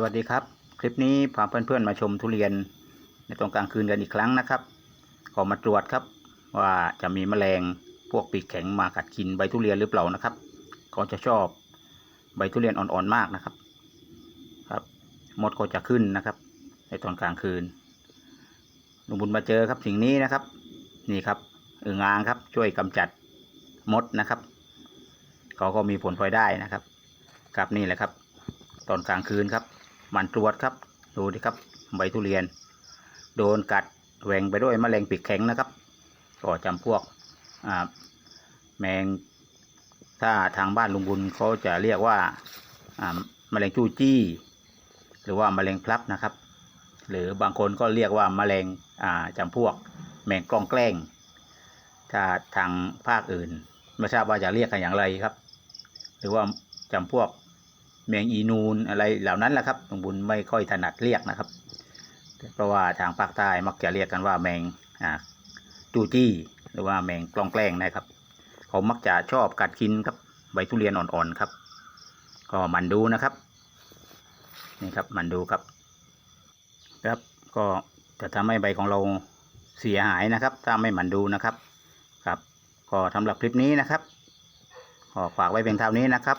สวัสดีครับ คลิปนี้พาเพื่อนๆมาชมทุเรียนในตรงกลางคืนกันอีกครั้งนะครับขอมาตรวจครับ ว่าจะมีแมลงพวกปีกแข็งมากัดกินใบทุเรียนหรือเปล่านะครับเขาจะชอบใบทุเรียนอ่อนๆมากนะครับ ครับมดก็จะขึ้นนะครับ ในตอนกลางคืนลุงบุญมาเจอครับสิ่งนี้นะครับ นี่ครับอึ่งอ่างครับช่วยกำจัดมดนะครับเขาก็มีผลพลอยได้นะครับ ครับนี่แหละครับ ตอนกลางคืนครับ หมันตรวจครับ ดูดิครับใบทุเรียน โดนกัดแหว่งไปด้วยแมลงปีกแข็งนะครับ ก็จำพวกแมงถ้าทางบ้านลุงบุญเขาจะเรียกว่าแมลงจู้จี้ หรือว่าแมลงพลับนะครับ หรือบางคนก็เรียกว่าแมลงอ่าจำพวก แมงกล้องแกล้ง ถ้าทางภาคอื่น ไม่ทราบว่าจะเรียกกันอย่างไรครับ หรือว่าจำพวก แมงอีนูนอะไรเหล่านั้นแหละครับลุงบุญไม่ค่อยถนัดเรียกนะครับ เพราะว่าทางภาคใต้มักจะเรียกกันว่าแมงจูจี้หรือว่าแมงกลองแกล้งนะครับ เขามักจะชอบกัดกินครับใบทุเรียนอ่อนๆครับ ก็หมันดูนะครับนี่ครับหมันดูครับ ครับก็จะทำให้ใบของเราเสียหายนะครับ ถ้าไม่หมันดูนะครับครับ ก็สำหรับคลิปนี้นะครับขอฝากไว้เพียงเท่านี้นะครับ